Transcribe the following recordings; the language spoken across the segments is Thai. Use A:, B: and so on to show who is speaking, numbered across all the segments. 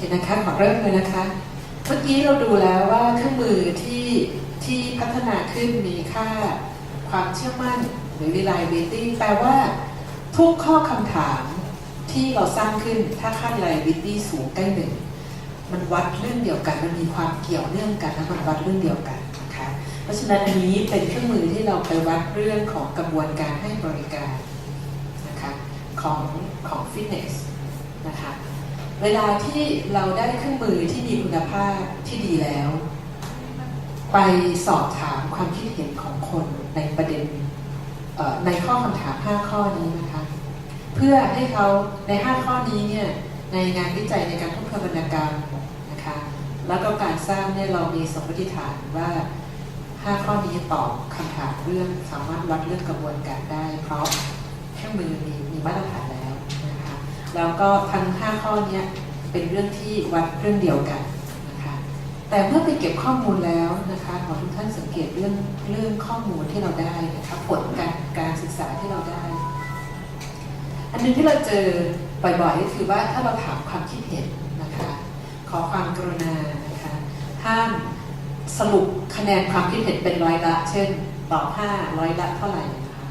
A: เคนะคะขอเริ่มเลยนะคะ เมื่อกี้เราดูแล้วว่าเครื่องมือที่ที่พัฒนาขึ้นมีค่าความเชื่อมั่นหรือ reliability แปลว่าทุกข้อคำถามที่เราสร้างขึ้นถ้าค่า reliability สูงใกล้หนึ่งมันวัดเรื่องเดียวกันมันมีความเกี่ยวเนื่องกันและมันวัดเรื่องเดียวกันนะคะเพราะฉะนั้นอันนี้เป็นเครื่องมือที่เราไปวัดเรื่องของกระบวนการให้บริการนะคะของของฟิตเนสนะคะ เวลาที่เราได้เครื่องมือที่มีคุณภาพที่ดีแล้ว ไปสอบถามความคิดเห็นของคนในประเด็นในข้อคำถาม 5 ข้อนี้นะคะ เพื่อให้เขาใน 5 ข้อนี้เนี่ยในงานวิจัยในการทบทวนวรรณกรรมนะคะ แล้วก็การสร้างเนี่ยเรามีสมมติฐานว่า 5 ข้อนี้ตอบคำถามเรื่องสามารถวัดเรื่องกระบวนการได้ เพราะเครื่องมือมีมีมาตรฐาน แล้วนะคะแล้วก็ทั้ง 5 ข้อเนี้ยเป็นเรื่องที่วัดเรื่องเดียวกันนะคะแต่เมื่อไปเก็บข้อมูลแล้วนะคะขอทุกท่านสังเกตเรื่องเรื่องข้อมูลที่เราได้นะคะผลการการศึกษาที่เราได้ อันหนึงที่เราเจอบ่อยๆก็คือว่าถ้าเราถามความคิดเห็นนะคะขอความกรุณานะคะห้ามสรุปคะแนนความคิดเห็นเป็นร้อยละ เช่นตอบ5ร้อยละเท่าไหร่นะคะ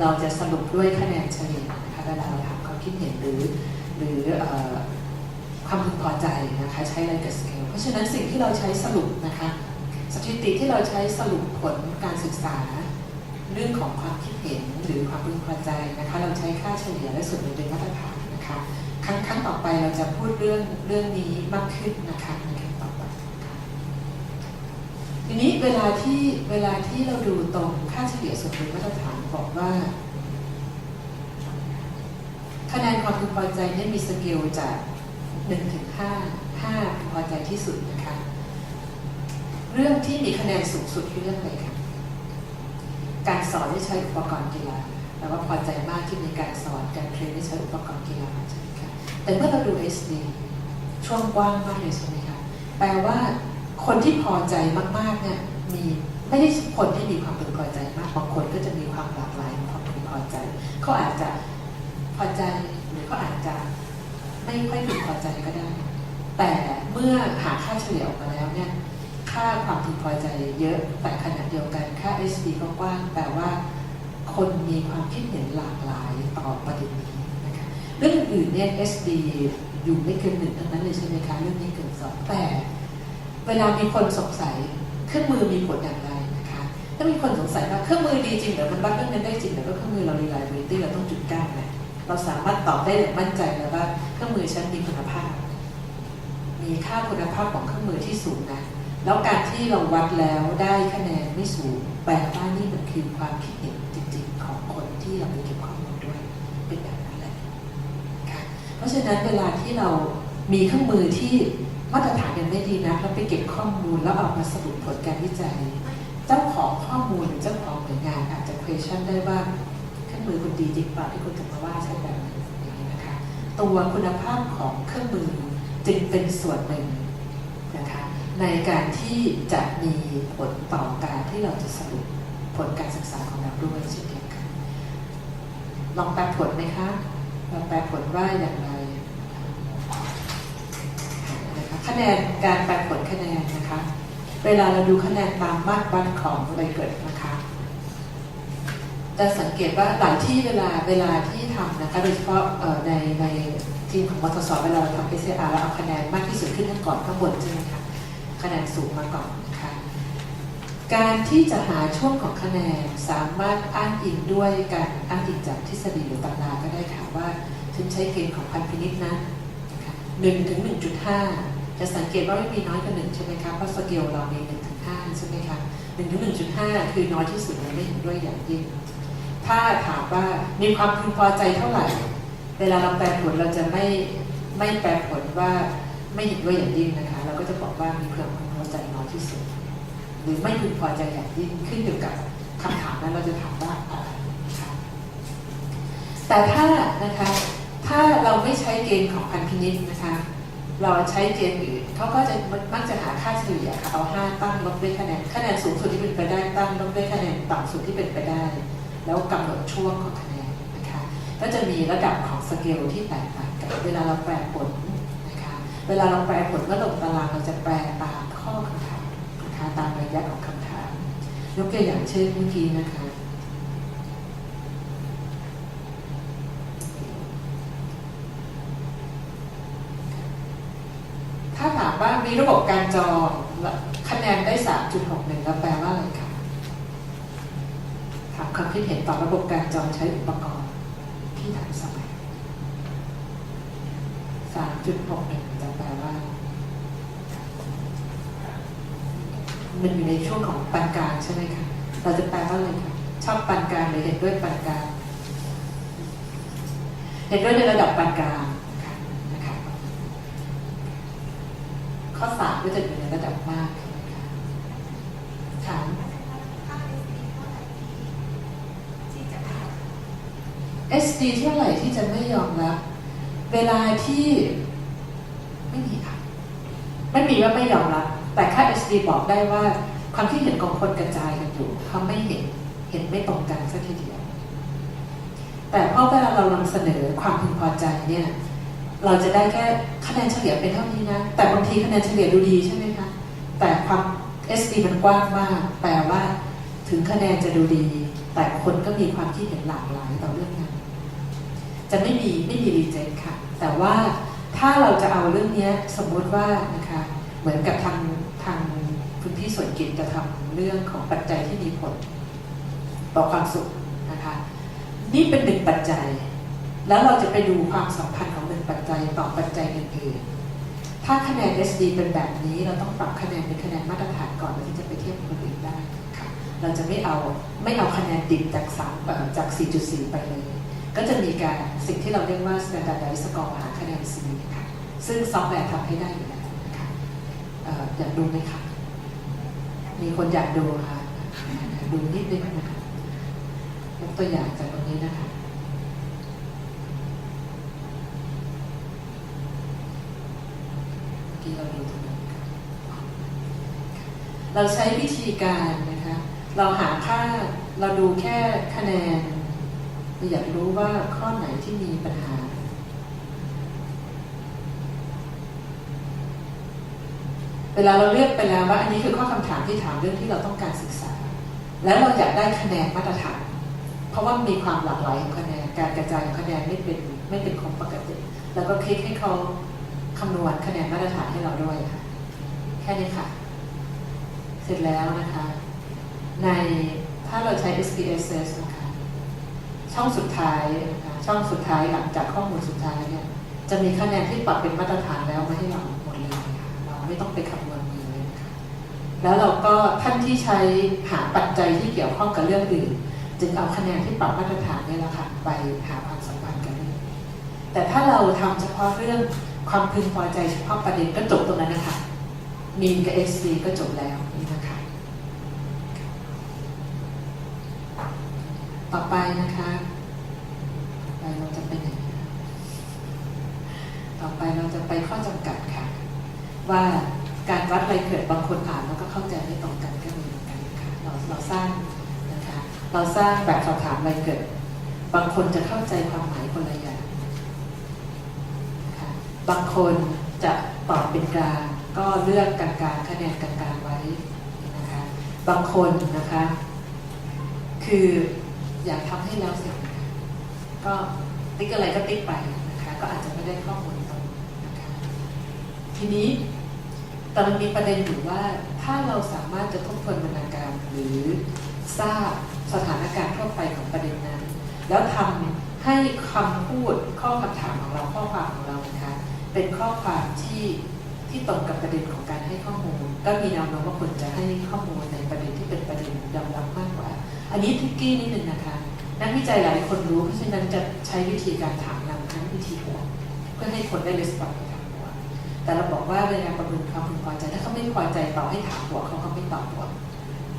A: เราจะสรุปด้วยคะแนนเฉลี่ยนะคะเวลาเราถาม คิดเห็นหรือ หรือความพึงพอใจนะคะใช้อะไรกับสเกลเพราะฉะนั้นสิ่งที่เราใช้สรุปนะคะสถิติที่เราใช้สรุปผลการศึกษา เรื่องของความคิดเห็นหรือความพึงพอใจนะคะเราใช้ค่าเฉลี่ยและส่วนหนึ่งเป็นมาตรฐานนะคะครั้งครั้งต่อไปเราจะพูดเรื่องเรื่องนี้มากขึ้นนะคะในครั้งต่อไปทีนี้เวลาที่เวลาที่เราดูตรงค่าเฉลี่ยส่วนหนึ่งมาตรฐานบอกว่า คะแนนความพึงพอใจเนี่มีสเกลจาก1ถึง5 5พึงพอใจที่สุดนะคะ เรื่องที่มีคะแนนสูงสุดคือเรื่องอะไรคะการสอนที่ใช้อุปกรณ์กีฬาแปลว่าพอใจมากที่มีการสอนการเทรนที่ใช้อุปกรณ์กีฬาใช่ไหมคะแต่เมื่อเราดู SD ช่วงกว้างมากเลยใช่ไหมคะแปลว่าคนที่พอใจมากๆเนี่ยมีไม่ได้คนที่มีความพึงพอใจมากบางคนก็จะมีความหลากหลายความพึงพอใจเขาอาจจะ อใจหรือเขาอาจจะไม่ค่อยพึงพอใจก็ได้ แต่เมื่อหาค่าเฉลี่ยออกมาแล้วเนี่ยค่าความพึงพอใจเยอะแต่ขณะเดียวกันค่า SD ก็กว้างแปลว่าคนมีความคิดเห็นหลากหลายต่อประเด็นนี้นะคะเรื่องอื่นเนี่ย SD อยู่ไม่เกินหนึ่งทั้งนั้นเลยใช่ไหมคะเรื่องนี้เกินสองแต่เวลามีคนสงสัยเครื่องมือมีผลอย่างไรนะคะถ้ามีคนสงสัยว่าเครื่องมือดีจริงหรือมันวัดเรื่องนั้นได้จริงหรือก็เครื่องมือเรา reliability เราต้องจุดเก้านะ เราสามารถตอบได้อย่างมั่นใจเลยว่าเครื่องมือฉันมีคุณภาพ มีค่าคุณภาพของเครื่องมือที่สูงนะ แล้วการที่เราวัดแล้วได้คะแนนไม่สูงแปลว่านี่มันคือความคิดเห็นจริงๆ ของคนที่เราไปเก็บข้อมูลด้วยเป็นแบบนั้นแหละค่ะเพราะฉะนั้นเวลาที่เรามีเครื่องมือที่มาตรฐานยังไม่ดีนะแล้วไปเก็บข้อมูลแล้วเอามาสรุปผลการวิจัย เจ้าของข้อมูลหรือเจ้าของหน่วยงานอาจจะ question ได้ว่า มือคุณดีจริงเปล่าที่คุณจะมาว่าใช่แบบนี้นะคะตัวคุณภาพของเครื่องมือจึงเป็นส่วนหนึ่งนะคะในการที่จะมีผลต่อการที่เราจะสรุปผลการศึกษาของเราด้วยเช่นเดียวกันลองแปลผลไหมคะลองแปลผลว่าอย่างไรนะคะคะแนนการแปลผลคะแนนนะคะ เวลาเราดูคะแนนตามมาตรวัดของไรเกิดนะคะ จะสังเกตว่าหลายที่เวลาเวลาที่ทำนะคะโดยเฉพาะในในทีมของมทสเวลาเราทำ PCR แล้วเอาคะแนนมากที่สุดขึ้นก่อนข้างบนใช่ไหมคะคะแนนสูงมาก่อนนะคะการที่จะหาช่วงของคะแนนสามารถอ้างอิงด้วยการอ้างอิงจากทฤษฎีหรือตำราก็ได้ค่ะว่าฉันใช้เกณฑ์ของพันพินิษนะนะคะหนึ่งถึงหนึ่งจุดห้าจะสังเกตว่าไม่มีน้อยกว่าหนึ่งใช่ไหมคะเพราะสเกลเรามีหนึ่งถึงห้าใช่ไหมคะหนึ่งถึงหนึ่งจุดห้าคือน้อยที่สุดเลยไม่เห็นด้วยอย่างยิ่ง ถ้าถามว่ามีความพึงพอใจเท่าไหร่ เวลาเราแปลผลเราจะไม่ไม่แปลผลว่าไม่เห็นด้วยอย่างยิ่งนะคะ เราก็จะบอกว่ามีความพึงพอใจน้อยที่สุด หรือไม่พึงพอใจอย่างยิ่งขึ้นอยู่กับคำถามนั้นเราจะถามว่าอะไรนะคะแต่ถ้านะคะถ้าเราไม่ใช้เกณฑ์ของพันพินิษนะคะ เราใช้เกณฑ์อื่นเขาก็จะมักจะหาค่าเฉลี่ยค่ะเอาห้าตั้งลบด้วยคะแนนคะแนนสูงสุดที่เป็นไปได้ตั้งลบด้วยคะแนนต่ำสุดที่เป็นไปได้ แล้วกำหนดช่วงของคะแนนนะคะก็จะมีระดับของสเกลที่แตกต่างกันเวลาเราแปลผลนะคะเวลาเราแปลผลก็ลงตารางเราจะแปลตามข้อคำถามนะคะตามระยะของคำถามยกตัวอย่างเช่นเมื่อกี้นะคะถ้าถามว่ามีระบบการจองคะแนนได้ 3.61 แล้วแปลว่าอะไรคะถาม คิดเห็นต่อระบบการจองใช้อุปกรณ์ที่ทันสมัย 3.61 จะแปลว่า มันอยู่ในช่วงของปานกลางใช่ไหมคะเราจะแปลว่าอะไรคะชอบปานกลางหรือเห็นด้วยปานกลางเห็นด้วยในระดับปานกลางนะคะข้อสามก็จะอยู่ในระดับมากใช่ไหมคะถาม SD เท่าไหร่ที่จะไม่ยอมรับ เวลาที่ไม่มีค่ะไม่มีว่าไม่ยอมรับ แต่ค่า SD บอกได้ว่าความคิดเห็นของคนกระจายกันอยู่เขาไม่เห็นเห็นไม่ตรงกันสักทีเดียว แต่พอเวลาเรานำเสนอความพึงพอใจเนี่ย เราจะได้แค่คะแนนเฉลี่ยเป็นเท่านี้นะ แต่บางทีคะแนนเฉลี่ยดูดีใช่ไหมคะ แต่ความ SD มันกว้างมากแปลว่าถึงคะแนนจะดูดี แต่คนก็มีความคิดเห็นหลากหลายต่อเรื่องนั้น จะไม่มีไม่มีรีเจ็คค่ะ แต่ว่าถ้าเราจะเอาเรื่องนี้สมมติว่านะคะเหมือนกับทางทางคุณพี่ส่วนกิจจะทำเรื่องของปัจจัยที่มีผลต่อความสุขนะคะนี่เป็นหนึ่งปัจจัย แล้วเราจะไปดูความสัมพันธ์ของหนึ่งปัจจัยต่อปัจจัยอื่นๆถ้าคะแนน SD เป็นแบบนี้เราต้องปรับคะแนนเป็นคะแนนมาตรฐานก่อนแล้วที่จะไปเทียบกับคนอื่นได้ค่ะเราจะไม่เอาไม่เอาคะแนนดิบจากสามเอ่อจาก 4.4 ไปเลย ก็จะมีการสิ่งที่เราเรียกว่า standardized score หาคะแนน C ค่ะซึ่งซอฟต์แวร์ทำให้ได้อยู่แล้วนะคะอยากดูไหมคะมีคนอยากดูค่ะดูนิดนึงนะคะยกตัวอย่างจากตรงนี้นะคะเมื่เราดูตรงนั้นค่ะเราใช้วิธีการนะคะ เราหาค่า เราดูแค่คะแนน อยากรู้ว่าข้อไหนที่มีปัญหา เวลาเราเลือกไปแล้วว่า อันนี้คือข้อคำถามที่ถามเรื่องที่เราต้องการศึกษา แล้วเราอยากได้คะแนนมาตรฐาน เพราะว่ามีความหลากหลายของคะแนน การกระจายของคะแนนไม่เป็นไม่เป็นของปกติ แล้วก็คลิกให้เขาคำนวณคะแนนมาตรฐานให้เราด้วยค่ะ แค่นี้ค่ะ เสร็จแล้วนะคะ ในถ้าเราใช้ SPSS นะคะ ช่องสุดท้ายช่องสุดท้ายหลังจากข้อมูลสุดท้ายเนี่ยจะมีคะแนนที่ปรับเป็นมาตรฐานแล้วมาให้เราหมดเลยค่ะเราไม่ต้องไปคำนวณมือเลยนะคะแล้วเราก็ท่านที่ใช้หาปัจจัยที่เกี่ยวข้องกับเรื่องอื่นจึงเอาคะแนนที่ปรับมาตรฐานนี่แหละค่ะไปหาความสัมพันธ์กันแต่ถ้าเราทำเฉพาะเรื่องความพึงพอใจเฉพาะประเด็นก็จบตรงนั้นนะคะมีนกับ SD ก็จบแล้วนี่นะคะ ต่อไปนะคะต่อไปเราจะไปไหนคะต่อ ไปข้อจำกัดค่ะ ว่าการวัดอะไรเกิดบางคนอ่านแล้วก็เข้าใจไม่ตรงกันก็มีเหมือนกันค่ะเราเราสร้างนะคะเราสร้างแบบสอบถามอะไรเกิด บางคนจะเข้าใจความหมายคนละอย่างนะคะบางคนจะตอบเป็นกลางก็เลือกกลางๆคะแนนกลางๆไว้นะคะบางคนนะคะ คืออยากทำให้แล้วเสร็จก็ติ๊กอะไรก็ติ๊กไปนะคะก็อาจจะไม่ได้ข้อมูล ทีนี้ต่มันมีประเด็นอยู่ว่าถ้าเราสามารถจะทบทวนบรรณาการหรือทราบสถานการณ์ทั่วไปของประเด็นนั้น แล้วทำให้คำพูดข้อคำถามของเราข้อความของเรานะคะเป็นข้อความที่ที่ตรงกับประเด็นของการให้ข้อมูล ก็มีแนวโน้มว่าควรจะให้ข้อมูลในประเด็นที่เป็นประเด็นยอมรับมากกว่า อันนี้ทิกกี้นิดนึงนะคะ นักวิจัยหลายคนรู้เพราะฉะนั้นจะใช้วิธีการถามนำทั้งวิธีหัวเพื่อให้คนได้レスปอนในทางหัว แต่เราบอกว่าเวลาประเมินความพึงพอใจ ถ้าเขาไม่พอใจต่อให้ถามหัวเขาก็ไม่ตอบหัว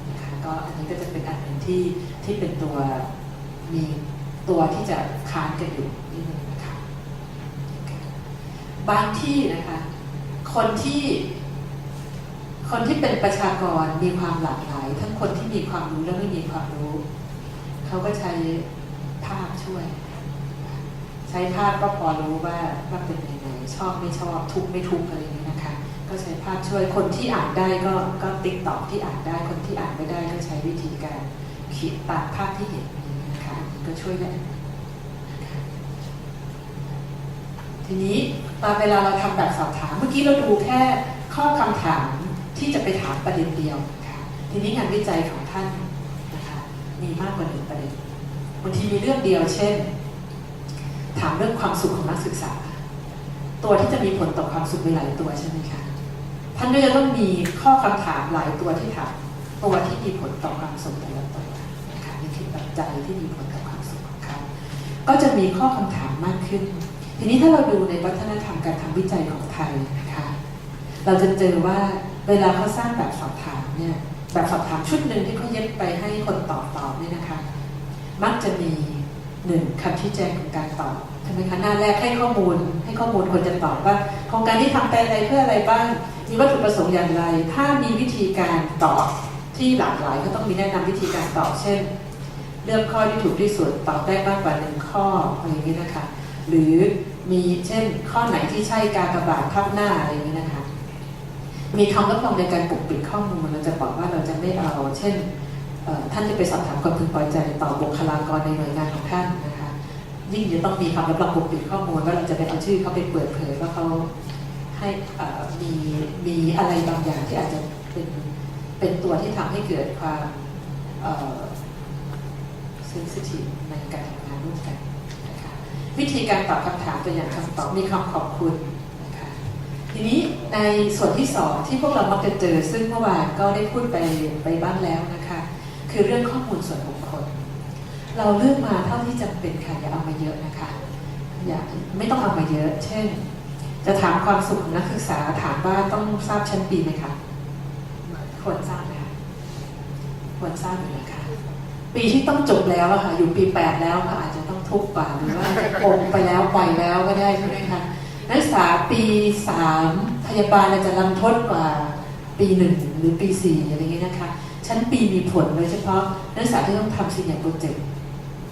A: นะคะก็อันนี้ก็จะเป็นอันหนึ่งที่ที่เป็นตัวมีตัวที่จะค้านกันอยู่นิดนึงนะคะบางที่นะคะคนที่คนที่เป็นประชากรมีความหลากหลาย ทั้งคนที่มีความรู้และไม่มีความรู้ เขาก็ใช้ภาพช่วย ใช้ภาพก็พอรู้ว่าว่าเป็นยังไงชอบไม่ชอบทุกไม่ทุกอะไรนี้นะคะ ก็ใช้ภาพช่วยคนที่อ่านได้ก็ก็ติ๊กตอกที่อ่านได้คนที่อ่านไม่ได้ก็ใช้วิธีการเขียนตามภาพที่เห็นนี้นะคะก็ช่วยได้นะคะทีนี้ตอนเวลาเราทำแบบสอบถามเมื่อกี้เราดูแค่ข้อคำถามที่จะไปถามประเด็นเดียวนะคะทีนี้งานวิจัยของท่านนะคะมีมากกว่าหนึ่งประเด็นบางทีมีเรื่องเดียวเช่น ถามเรื่องความสุขของนักศึกษา ตัวที่จะมีผลต่อความสุขมีหลายตัวใช่ไหมคะท่านก็จะต้องมีข้อคำถามหลายตัวที่ถามตัวที่มีผลต่อความสุขแต่ละตัวนะคะนี่คือปัจจัยที่มีผลต่อความสุขของเขาก็จะมีข้อคำถามมากขึ้น ทีนี้ถ้าเราดูในวัฒนธรรมการทำวิจัยของไทยนะคะเราจะเจอว่าเวลาเขาสร้างแบบสอบถามเนี่ยแบบสอบถามชุดหนึ่งที่เขาเย็บไปให้คนตอบตอบเนี่ยนะคะ มักจะมีหนึ่งคำชี้แจงของการตอบ ใช่ไหมคะหน้าแรกให้ข้อมูล ให้ข้อมูลคนจะตอบว่าโครงการที่ทำไปอะไรเพื่ออะไรบ้างมีวัตถุประสงค์อย่างไร ถ้ามีวิธีการตอบที่หลากหลายก็ต้องมีแนะนำวิธีการตอบเช่น เลือกข้อที่ถูกที่สุดตอบได้มากกว่าหนึ่งข้ออะไรอย่างนี้นะคะ หรือมีเช่นข้อไหนที่ใช่การกระบาดทับหน้าอะไรอย่างนี้นะคะ มีคำรับรองในการปกปิดข้อมูลเราจะบอกว่าเราจะไม่เอา เช่นท่านจะไปสอบถามความพึงพอใจต่อบุคลากรในหน่วยงานของท่านนะ ยิ่งจะต้องมีคำรับรองปกปิดข้อมูลว่าเราจะไปเอาชื่อเขาไปเปิดเผยว่าเขาให้มีมีอะไรบางอย่างที่อาจจะเป็นเป็นตัวที่ทำให้เกิดความเซนซิทีฟในการทำงานร่วมกันนะคะวิธีการตอบคำถามตัวอย่างคำตอบมีคำขอบคุณนะคะทีนี้ในส่วนที่สองที่พวกเรามักจะเจอซึ่งเมื่อวานก็ได้พูดไปไปบ้างแล้วนะคะ คือเรื่องข้อมูลส่วนบุคคล เราเลือกมาเท่าที่จำเป็นค่ะอย่าเอามาเยอะนะคะอย่าไม่ต้องเอามาเยอะ เช่น จะถามความสุขของนักศึกษาถามว่าต้องทราบชั้นปีไหมคะควรทราบไหมคะควรทราบอยู่นะคะปีที่ต้องจบแล้วอะค่ะอยู่ปีแปดแล้วก็อาจจะต้องทุกข์กว่าหรือว่าโงไปแล้วปล่อยแล้วก็ได้ใช่ไหมคะนักศึกษาปีสามพยาบาลอาจจะรันทดกว่าปีหนึ่งหรือปีสี่อะไรอย่างเงี้ยนะคะ ชั้นปีมีผลโดยเฉพาะนักศึกษาที่ต้องทำสิ่งอย่างโปรเจกต์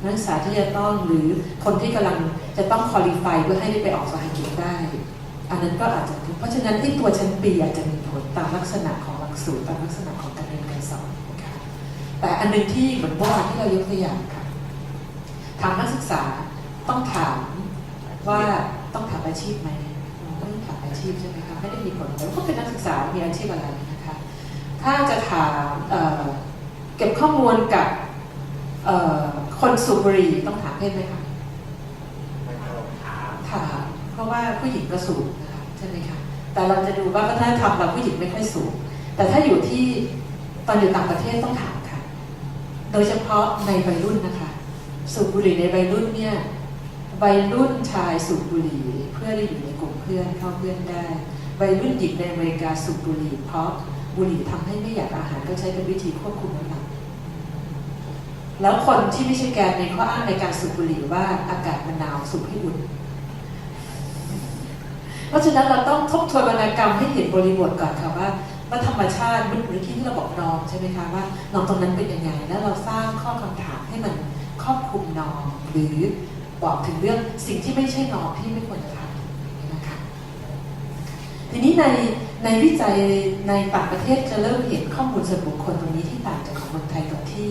A: นักศึกษาที่จะต้องหรือคนที่กำลังจะต้องคอลี่ไฟเพื่อให้ได้ไปออกสหกิจได้ อันนั้นก็อาจจะถูกเพราะฉะนั้นที่ตัวชั้นปีอาจจะมีผลตามลักษณะของหลักสูตรตามลักษณะของการเรียนการสอนนะคะแต่อันหนึงที่เหมือนเมื่าที่เรายกตัวอย่างค่ะทางนักศึกษาต้องถามว่าต้องถามอาชีพไหมต้องถามอาชีพใช่ไหมคะไม่ได้มีผลแต่ว่าเป็นนักศึกษามีอาชีพอะไรนะคะถ้าจะถามเเก็บข้อมูลกับ คนสูบบุหรี่ต้องถามเพศไหมคะถามเพราะว่าผู้หญิงก็สูบนะคะใช่ไหมคะแต่เราจะดูว่าวัฒนธรรมเราผู้หญิงไม่ค่อยสูบแต่ถ้าอยู่ที่ตอนอยู่ต่างประเทศต้องถามค่ะ โดยเฉพาะในวัยรุ่นนะคะ สูบบุหรี่ในวัยรุ่นเนี่ยวัยรุ่นชายสูบบุหรี่เพื่อได้อยู่ในกลุ่มเพื่อนเข้าเพื่อนได้วัยรุ่นหญิงในอเมริกาสูบบุหรี่เพราะบุหรี่ทำให้ไม่อยากอาหารก็ใช้เป็นวิธีควบคุมน้ำหนัก แล้วคนที่ไม่ใช่แกนในข้ออ้างในการสูบบุหรี่ว่าอากาศมันหนาวสูบให้อุ่น เพราะฉะนั้นเราต้องทบทวนวรรณกรรมให้เห็นบริบทก่อนค่ะว่าว่าธรรมชาติมื่อกี้ที่เราบอกนอมใช่ไหมคะว่าน้องตรงนั้นเป็นยังไง แล้วเราสร้างข้อคำถามให้มันครอบคลุมนอมหรือบอกถึงเรื่องสิ่งที่ไม่ใช่นอมที่ไม่ควรจะทำนะคะทีนี้ในในวิจัยในต่างประเทศจะเริ่มเห็นข้อมูลส่วนบุคคลตรงนี้ที่ต่างจากของเมืองไทยตรงที่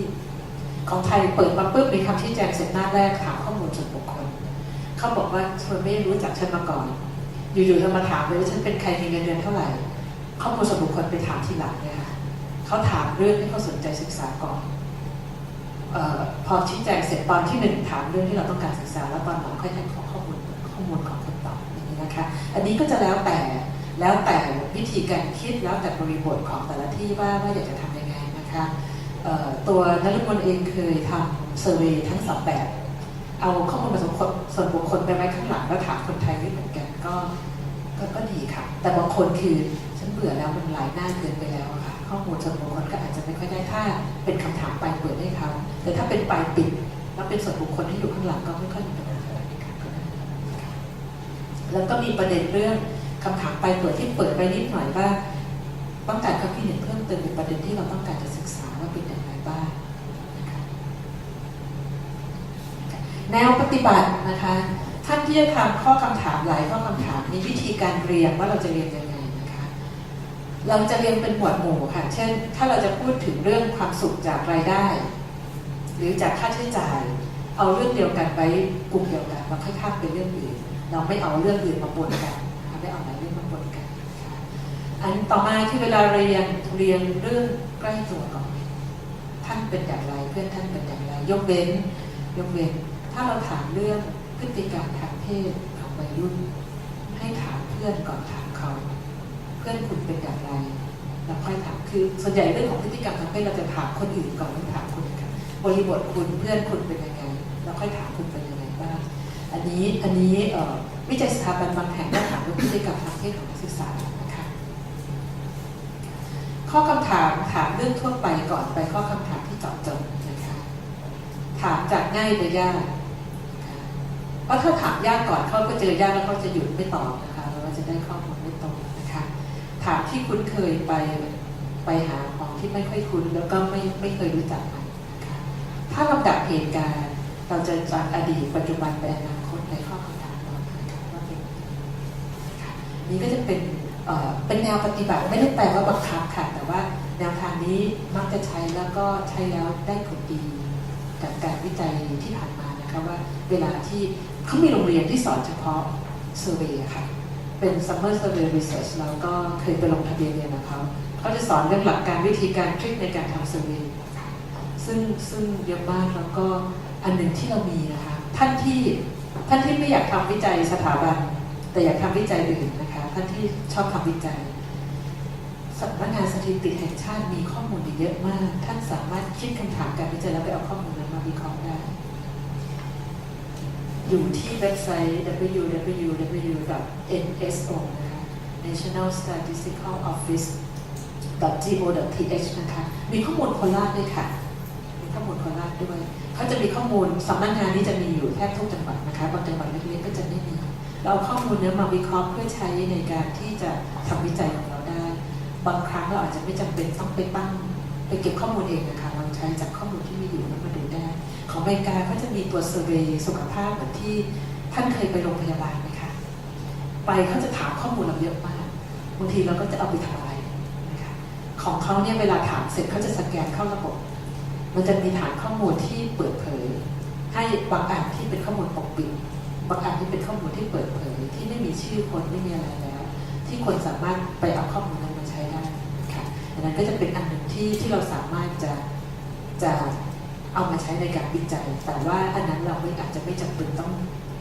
A: ของไทยเปิดมาปุ๊บมีคำชี้แจงเสร็จหน้าแรกถามข้อมูลส่วนบุคคล เขาบอกว่าเธอไม่รู้จักฉันมาก่อน อยู่ๆเธอมาถามเลยว่าฉันเป็นใครมีเงินเดือนเท่าไหร่ ข้อมูลส่วนบุคคลไปถามทีหลังเนี่ยค่ะเขาถามเรื่องที่เขาสนใจศึกษาก่อนออพอชี้แจงเสร็จตอนที่หนึ่งถามเรื่องที่เราต้องการศึกษา แล้วตอนหลังค่อยให้ข้อมูลข้อมูลของคนตอบอย่างนี้นะคะ อันนี้ก็จะแล้วแต่แล้วแต่วิธีการคิดแล้วแต่บริบทของแต่ละที่ว่าว่าอยากจะทำยังไงนะคะ ตัวนรุมนเองเคยทำเซอร์เวยทั้งสองแบบ เอาข้อมูลส่วนบุคคลส่วนบุคคลไปไว้ข้างหลังแล้วถามคนไทยไม่เหมือนกันก็ก็ก็ดีค่ะ แต่บางคนคือฉันเบื่อแล้วมันหลายหน้าเกินไปแล้วค่ะ ข้อมูลส่วนบุคคลก็อาจจะไม่ค่อยได้ถ้าเป็นคำถามปลายเปิดให้เขาแต่ถ้าเป็นปลายปิดแล้วเป็นส่วนบุคคลที่อยู่ข้างหลังก็ไม่ค่อยมีปัญหาอะไรค่ะก็ได้ค่ะแล้วก็มีประเด็นเรื่องคำถามปลายเปิดที่เปิดไปนิดหน่อยว่า ต้องการความคิดเห็นเพิ่มเติมในประเด็นที่เราต้องการจะศึกษาว่าเป็นอย่างไรบ้างนะคะแนวปฏิบัตินะคะท่านที่จะทำข้อคำถามหลายข้อคำถามมีวิธีการเรียนว่าเราจะเรียนยังไงนะคะเราจะเรียนเป็นหมวดหมู่ค่ะเช่น ถ้าเราจะพูดถึงเรื่องความสุขจากรายได้ หรือจากค่าใช้จ่าย เอาเรื่องเดียวกันไว้กลุ่มเดียวกันเราค่อยข้ามไปเรื่องอื่นเราไม่เอาเรื่องอื่นมาปนกัน อันต่อมาที่เวลาเรียนเรียนเรื่องใกล้ตัวก่อน ท่านเป็นอย่างไรเพื่อนท่านเป็นอย่างไร ยกเว้น ยกเว้น ถ้าเราถามเรื่องพฤติกรรมทางเพศของวัยรุ่น ให้ถามเพื่อนก่อนถามเขา เพื่อนคุณเป็นอย่างไรแล้วค่อยถามคือส่วนใหญ่เรื่องของพฤติกรรมทางเพศเราจะถามคนอื่นก่อนไม่ถามคุณค่ะบริบทคุณเพื่อนคุณเป็นยังไงแล้วค่อยถามคุณเป็นยังไงบ้างอันนี้อันนี้วิจัยสถาบันบางแห่งได้ถามเรื่องพฤติกรรมทางเพศของนักศึกษา ข้อคำถามถามเรื่องทั่วไปก่อนไปข้อคำถามที่เจาะจงนะคะถามจากง่ายไปยากนะคะเพราะถ้าถามยากก่อนเขาก็เจอยากแล้วเขาจะหยุดไม่ตอบนะคะแล้วก็จะได้ข้อมูลไม่ตรงนะคะถามที่คุ้นเคยไปไปหาของที่ไม่ค่อยคุ้น แล้วก็ไม่ไม่เคยรู้จักมันนะคะถ้าลำดับเหตุการณ์เราจะจากอดีตปัจจุบันไปอนาคตในข้อคำถามเรานะคะว่าเป็นยังไงนะคะนี่ก็จะเป็น เป็นแนวปฏิบัติไม่ได้แปลว่าบังคับค่ะ แต่ว่าแนวทางนี้มักจะใช้แล้วก็ใช้แล้วได้ผลดีกับการวิจัยที่ผ่านมานะคะว่าเวลาที่เขามีโรงเรียนที่สอนเฉพาะเซอร์เวยค่ะ เป็น Summer Survey Research แล้วก็เคยไปลงทะเบียนเรียนกับเขาเขาจะสอนเรื่องหลักการวิธีการทริคในการทำเซอร์เวยซึ่งซึ่งเยอะมากแล้วก็อันหนึ่งที่เรามีนะคะ ท่านที่ท่านที่ไม่อยากทำวิจัยสถาบัน แต่อยากทำวิจัยอื่นนะคะท่านที่ชอบทำวิจัยสำนักงานสถิติแห่งชาติมีข้อมูลเยอะมาก ท่านสามารถคิดคำถามการวิจัยแล้วไปเอาข้อมูลนั้นมาวิเคราะห์ได้ อยู่ที่เว็บไซต์ www.nso นะคะ National Statistical Office .go.th นะคะ มีข้อมูลโคราชด้วยค่ะ มีข้อมูลโคราชด้วย เขาจะมีข้อมูลสำนักงานนี้จะมีอยู่แทบทุกจังหวัดนะคะ บางจังหวัดเล็กๆก็จะไม่มี เราข้อมูลเนี้มาวิเคราะห์เพื่อใช้ในการที่จะทำวิจัยของเราได้ บางครั้งเราอาจจะไม่จำเป็นต้องไปตั้งไปเก็บข้อมูลเองนะคะเราใช้จากข้อมูลที่มีอยู่แล้วมาดูได้ ของอเมริกาเขาจะมีตัวเซอร์เวย์สุขภาพเหมือนที่ท่านเคยไปโรงพยาบาลไหมคะไปเขาจะถามข้อมูลเราเยอะมากบางทีเราก็จะเอาไปทำอะไรนะคะของเขาเนี่ยเวลาถามเสร็จเขาจะสแกนเข้าระบบ มันจะมีฐานข้อมูลที่เปิดเผย ให้บางอันที่เป็นข้อมูลปกปิด บางอันที่เป็นข้อมูลที่เปิดเผยที่ไม่มีชื่อคนไม่มีอะไรแล้ว ที่คนสามารถไปเอาข้อมูลนั้นมาใช้ได้ค่ะอันนั้นก็จะเป็นอันหนึ่งที่ที่เราสามารถจะจะเอามาใช้ในการวิจัย แต่ว่าอันนั้นเราไม่อาจจะไม่จำเป็นต้อง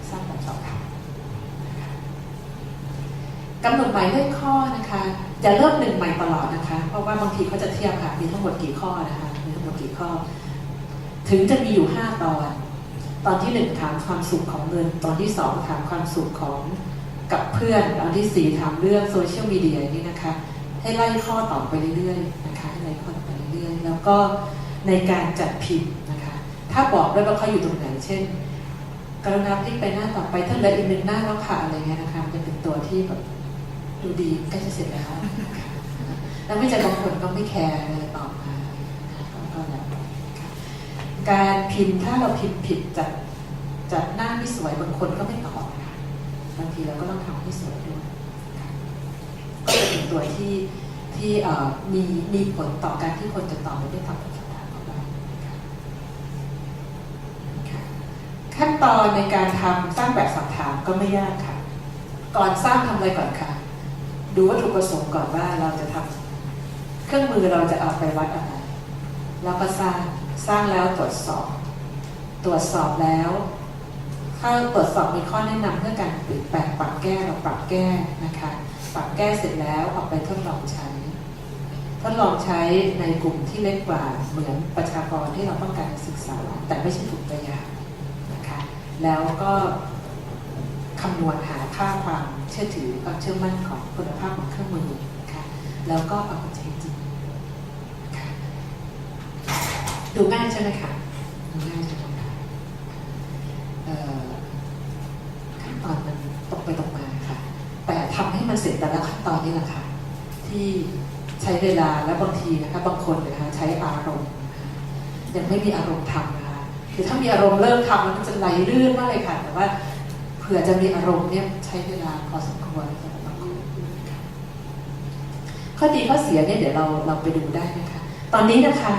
A: สร้างแบบสอบถามกำหนดหมายเลขข้อนะคะจะเริ่มหนึ่งใหม่ตลอดนะคะ เพราะว่าบางทีเขาจะเทียบค่ะมีทั้งหมดกี่ข้อนะคะมีทั้งหมดกี่ข้อ ถึงจะมีอยู่ห้าตอน ตอนที่หนึ่งถามความสุขของเงิน ตอนที่สองถามความสุขของกับเพื่อน ตอนที่สี่ถามเรื่องโซเชียลมีเดียนี่นะคะ ให้ไล่ข้อต่อไปเรื่อยๆนะคะให้ไล่ข้อต่อไปเรื่อยๆ แล้วก็ในการจัดพิมพ์นะคะ ถ้าบอกด้วยว่าเขาอยู่ตรงไหน เช่น กรุณาพลิกไปหน้าต่อไปถ้าเหลืออีกหนึ่งหน้าแล้วค่ะอะไรเงี้ยนะคะจะเป็นตัวที่แบบดูดีใกล้จะเสร็จแล้วแล้วไม่ใจบางคนก็ไม่แคร์เลยตอบมานะคะก็แล้วแต่ค่ะ การพิมพ์ถ้าเราพิมพ์ผิดจากจากหน้าไม่สวยบางคนก็ไม่ตอบนะคะบางทีเราก็ต้องทำให้สวยด้วยก็จะเป็นตัวที่ที่เอ่อมีมีผลต่อการที่คนจะตอบและได้ตอบคำถามของเราขั้นตอนในการทำสร้างแบบสอบถามก็ไม่ยากค่ะ ก่อนสร้างทำอะไรก่อนค่ะ ดูวัตถุประสงค์ก่อนว่าเราจะทำเครื่องมือเราจะเอาไปวัดอะไรแล้วก็สร้าง สร้างแล้วตรวจสอบ ตรวจสอบแล้วถ้าตรวจสอบมีข้อแนะนำเพื่อการเปลี่ยนแปลงปรับแก้เราปรับแก้นะคะปรับแก้เสร็จแล้วเอาไปทดลองใช้ ทดลองใช้ในกลุ่มที่เล็กกว่าเหมือนประชากรที่เราต้องการศึกษา แต่ไม่ใช่กลุ่มตัวอย่างนะคะแล้วก็คำนวณหาค่าความเชื่อถือความเชื่อมั่นของคุณภาพของเครื่องมือนะคะแล้วก็เอามาใช้จริงนะคะ ดูง่ายใช่ไหมคะดูง่ายใช่ไหมคะเอ่อขั้นตอนมันตรงไปตรงมาค่ะ แต่ทำให้มันเสร็จแต่ละขั้นตอนนี่แหละค่ะ ที่ใช้เวลาและบางทีนะคะบางคนนะคะใช้อารมณ์ ยังไม่มีอารมณ์ทำนะคะคือถ้ามีอารมณ์เริ่มทำมันจะไหลลื่นมากเลยค่ะ แต่ว่าคผื่อจะมีอารมณ์เนี่ยใช้เวลาพอสมควรสำหรับบางคนข้อดีข้อเสียเนี่ยเดี๋ยวเราเราไปดูได้นะคะ ตอนนี้นะคะ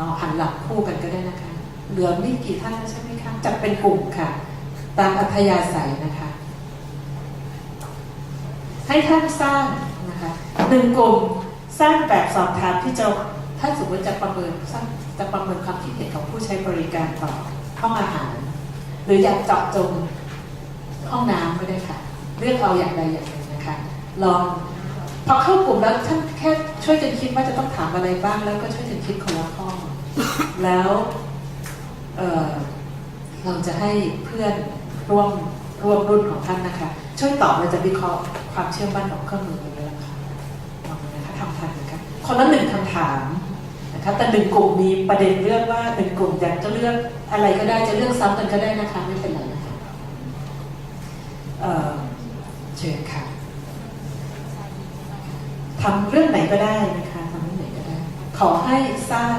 A: เราหันหลังคู่กันก็ได้นะคะ เหลือไม่กี่ท่านใช่ไหมคะจัดเป็นกลุ่มค่ะ ตามอัธยาศัยนะคะ ให้ท่านสร้างนะคะหนึ่งกลุ่มสร้างแบบสอบถามที่จะถ้าสมมติจะประเมินสร้างจะประเมินความคิดเห็นของผู้ใช้บริการต่อห้องอาหาร หรืออยากเจาะจงห้องน้ำไม่ได้ค่ะ เลือกเอาอย่างใดอย่างหนึ่งนะคะ ลองพอเข้ากลุ่มแล้วท่านแค่ช่วยกันคิดว่าจะต้องถามอะไรบ้างแล้วก็ช่วยกันคิดคนละข้อ แล้วเเราจะให้เพื่อนร่วมร่วมรุ่นของท่านนะคะ ช่วยตอบเราจะวิเคราะห์ความเชื่อมั่นของเครื่องมือนี้แล้วค่ะลองดูนะคะทำทันนะคะคนละหนึ่งคำถามนะคะแต่หนึ่งกลุ่มมีประเด็นเรื่องว่าหนึ่งกลุ่มอยากจะเลือกอะไรก็ได้จะเลือกซ้ำกันก็ได้นะคะไม่เป็นไรนะคะเชิญค่ะทำเรื่องไหนก็ได้นะคะทำเรื่องไหนก็ได้ ขอให้สร้าง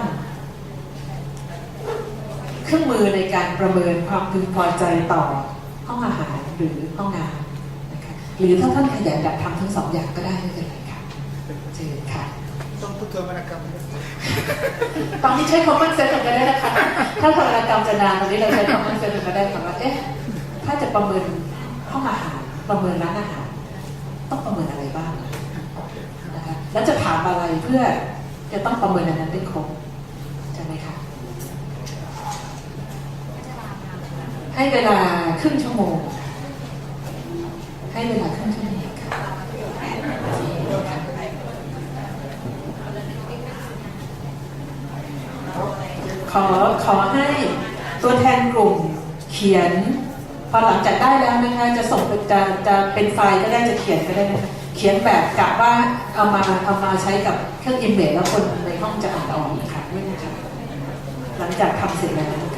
A: เครื่องมือในการประเมินความพึงพอใจต่อห้องอาหารหรือห้องน้ำนะคะหรือถ้าท่านขยันอยากทำทั้งสองอย่างก็ได้ไม่เป็นไรค่ะเชิญค่ะ
B: ต้องพุทโธวรรณกรรมด้วย
A: ตอนนี้ใช้ common sense ก็ได้นะคะ ถ้าทำวรรณกรรมจะนานตอนนี้เราใช้ common sense ก็ได้ค่ะว่าเอ๊ะถ้าจะประเมินห้องอาหารประเมินร้านอาหาร ต้องประเมินอะไรบ้างนะคะแล้วจะถามอะไรเพื่อจะต้องประเมินอันนั้นได้ครบใช่ไหมคะ ให้เวลาครึ่งชั่วโมง ให้เวลาครึ่งชั่วโมงค่ะขอขอให้ตัวแทนกลุ่มเขียน พอหลังจากได้แล้วนะคะจะส่งจะจะเป็นไฟล์ก็ได้จะเขียนก็ได้นะเขียนแบบกะว่าเอามาเอามาใช้กับเครื่องอิมเมจแล้วคนในห้องจะอ่านออกค่ะไม่นะคะหลังจากทำเสร็จแล้ว